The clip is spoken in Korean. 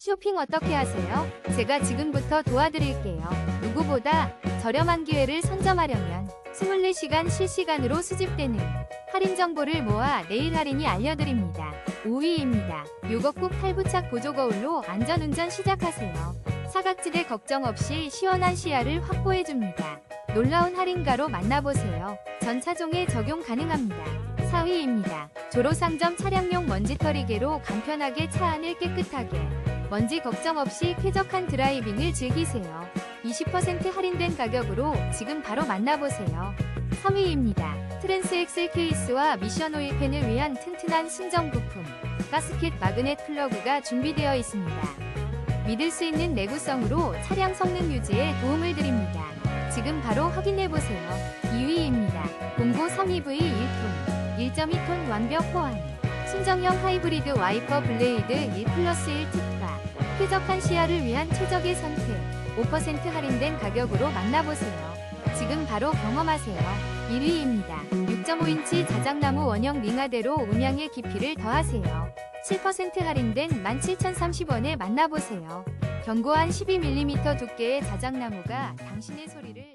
쇼핑 어떻게 하세요? 제가 지금부터 도와드릴게요. 누구보다 저렴한 기회를 선점하려면 24시간 실시간으로 수집되는 할인 정보를 모아 내일 할인이 알려드립니다. 5위입니다. 요거국 8부착 보조 거울로 안전운전 시작하세요. 사각지대 걱정 없이 시원한 시야를 확보해줍니다. 놀라운 할인가로 만나보세요. 전 차종에 적용 가능합니다. 4위입니다. 조로상점 차량용 먼지 털이개로 간편하게 차 안을 깨끗하게 먼지 걱정 없이 쾌적한 드라이빙을 즐기세요. 20% 할인된 가격으로 지금 바로 만나보세요. 3위입니다. 트랜스 엑셀 케이스와 미션 오일팬을 위한 튼튼한 순정 부품 가스켓 마그넷 플러그가 준비되어 있습니다. 믿을 수 있는 내구성으로 차량 성능 유지에 도움을 드립니다. 지금 바로 확인해보세요. 2위입니다. 공고 32V 1톤 1.2톤 완벽 호환 순정형 하이브리드 와이퍼 블레이드 1 플러스 1 특가 쾌적한 시야를 위한 최적의 선택 5% 할인된 가격으로 만나보세요. 지금 바로 경험하세요. 1위입니다. 6.5인치 자작나무 원형 링하대로 음향의 깊이를 더하세요. 7% 할인된 17,030원에 만나보세요. 견고한 12mm 두께의 자작나무가 당신의 소리를